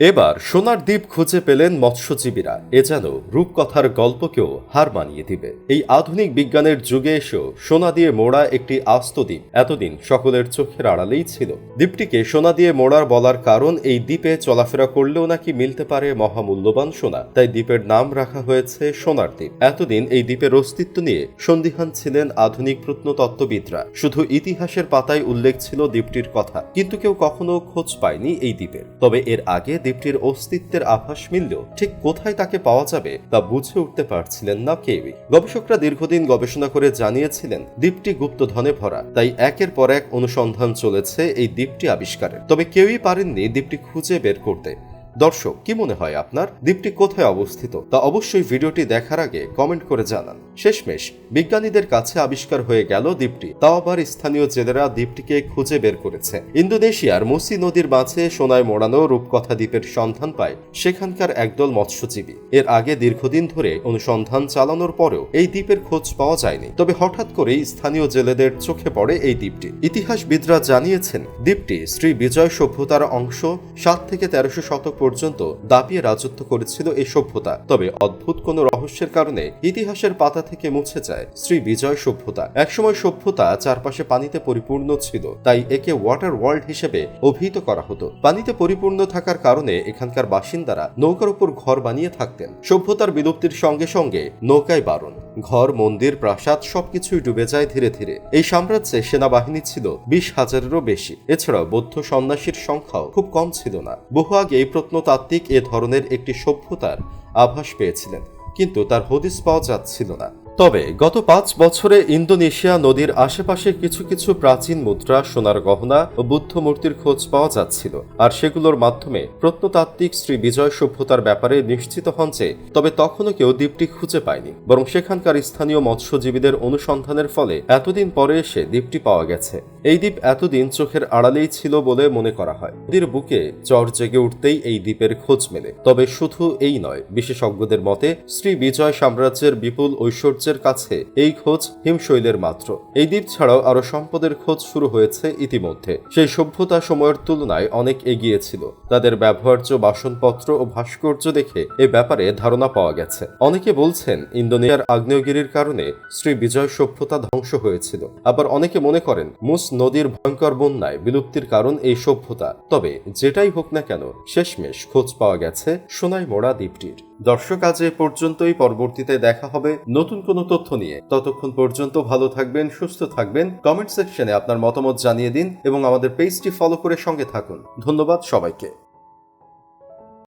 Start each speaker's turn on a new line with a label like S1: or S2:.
S1: এবার সোনার দ্বীপ খুঁজে পেলেন মৎস্যজীবীরা। এ যেন রূপকথার গল্পকেও হার মানিয়ে দিবে। এই আধুনিক বিজ্ঞানের যুগে এসেও সোনা দিয়ে মোড়া একটি আস্ত দ্বীপ এতদিন সকলের চোখের আড়ালেই ছিল। দ্বীপটিকে সোনা দিয়ে মোড়ার বলার কারণ এই দ্বীপে চলাফেরা করলেও নাকি মিলতে পারে মহামূল্যবান সোনা। তাই দ্বীপের নাম রাখা হয়েছে সোনার দ্বীপ। এতদিন এই দ্বীপের অস্তিত্ব নিয়ে সন্দিহান ছিলেন আধুনিক প্রত্নতত্ত্ববিদরা। শুধু ইতিহাসের পাতায় উল্লেখ ছিল দ্বীপটির কথা, কিন্তু কেউ কখনো খোঁজ পায়নি এই দ্বীপের। তবে এর আগে দ্বীপটির অস্তিত্বের আভাস মিললেও ঠিক কোথায় তাকে পাওয়া যাবে তা বুঝে উঠতে পারছিলেন না কেউই। গবেষকরা দীর্ঘদিন গবেষণা করে জানিয়েছিলেন, দ্বীপটি গুপ্তধনে ভরা, তাই একের পর এক অনুসন্ধান চলেছে এই দ্বীপটি আবিষ্কারের। তবে কেউই পারেননি দ্বীপটি খুঁজে বের করতে। দর্শক, কি মনে হয় আপনার? দ্বীপটি কোথায় অবস্থিত? তা অবশ্যই ভিডিওটি দেখার আগে কমেন্ট করে জানান। শেষমেশ, বিজ্ঞানীদের কাছে আবিষ্কার হয়ে গেল দ্বীপটি। তাও আবার স্থানীয় জেলেরা দ্বীপটিকে খুঁজে বের করেছে। ইন্দোনেশিয়ার মুসি নদীর মাঝে সোনায় মোড়ানো রূপকথা দ্বীপের সন্ধান পায় সেখানকার একদল মৎস্যজীবী। এর আগে দীর্ঘদিন ধরে অনুসন্ধান চালানোর পরেও এই দ্বীপের খোঁজ পাওয়া যায়নি। তবে হঠাৎ করেই স্থানীয় জেলেদের চোখে পড়ে এই দ্বীপটি। ইতিহাসবিদরা জানিয়েছেন, দ্বীপটি শ্রী বিজয় সভ্যতার অংশ, সাত থেকে তেরোশো শতক পর্যন্ত দাপিয়ে রাজত্ব করেছিল এই সভ্যতা। তবে অদ্ভুত কোনো রহস্যের কারণে ইতিহাসের পাতা থেকে মুছে যায় শ্রী বিজয় সভ্যতা। একসময় সভ্যতা চারপাশে পানিতে পরিপূর্ণ ছিল, তাই একে ওয়াটার ওয়ার্ল্ড হিসেবে অভিহিত করা হতো। পানিতে পরিপূর্ণ থাকার কারণে এখানকার বাসিন্দারা নৌকার উপর ঘর বানিয়ে থাকতেন। সভ্যতার বিলুপ্তির সঙ্গে সঙ্গে নৌকায় বারণ, ঘর, মন্দির, প্রাসাদ সবকিছুই ডুবে যায় ধীরে ধীরে। এই সাম্রাজ্যে সেনাবাহিনী ছিল বিশ হাজারেরও বেশি। এছাড়াও বৌদ্ধ সন্ন্যাসীর সংখ্যাও খুব কম ছিল না। বহু আগে এই প্রত্নতাত্ত্বিক এ ধরনের একটি সভ্যতার আভাস পেয়েছিলেন কিন্তু তার হদিস পাওয়া যাচ্ছিল না। তবে গত পাঁচ বছরে ইন্দোনেশিয়া নদীর আশেপাশে কিছু কিছু প্রাচীন মুদ্রা, সোনার গহনা ও বুদ্ধ মূর্তির খোঁজ পাওয়া যাচ্ছিল। আর সেগুলোর মাধ্যমে প্রত্নতাত্ত্বিক শ্রী বিজয় সভ্যতার ব্যাপারে নিশ্চিত হন যে, তবে তখনও কেউ দ্বীপটি খুঁজে পায়নি। বরং সেখানকার স্থানীয় মৎস্যজীবীদের অনুসন্ধানের ফলে এতদিন পরে এসে দ্বীপটি পাওয়া গেছে। এই দ্বীপ এতদিন চোখের আড়ালেই ছিল বলে মনে করা হয়। নদীর বুকে চর জেগে উঠতেই এই দ্বীপের খোঁজ মেলে। তবে শুধু এই নয়, বিশেষজ্ঞদের মতে শ্রী বিজয় সাম্রাজ্যের বিপুল ঐশ্বর্যের কাছে, এই খোঁজ হিমশৈলের মাত্র। এই দ্বীপ ছাড়াও আরও সম্পদের খোঁজ শুরু হয়েছে ইতিমধ্যে। সেই সভ্যতা সময়ের তুলনায় অনেক এগিয়ে ছিল। তাদের ব্যবহার্য বাসনপত্র ও ভাস্কর্য দেখে এ ব্যাপারে ধারণা পাওয়া গেছে। অনেকে বলছেন, ইন্দোনেশিয়ার আগ্নেয়গিরির কারণে শ্রী বিজয় সভ্যতা ধ্বংস হয়েছিল। আবার অনেকে মনে করেন, মুস নদীর ভয়ঙ্কর বন্যায় বিলুপ্তির কারণ এই সভ্যতা। তবে যেটাই হোক না কেন, শেষমেশ খোঁজ পাওয়া গেছে সোনাই মোড়া দ্বীপটির। দর্শক, আজ এ পর্যন্তই। পরবর্তীতে দেখা হবে নতুন কোনো তথ্য নিয়ে। ততক্ষণ পর্যন্ত ভালো থাকবেন, সুস্থ থাকবেন। কমেন্ট সেকশনে আপনার মতামত জানিয়ে দিন এবং আমাদের পেজটি ফলো করে সঙ্গে থাকুন। ধন্যবাদ সবাইকে।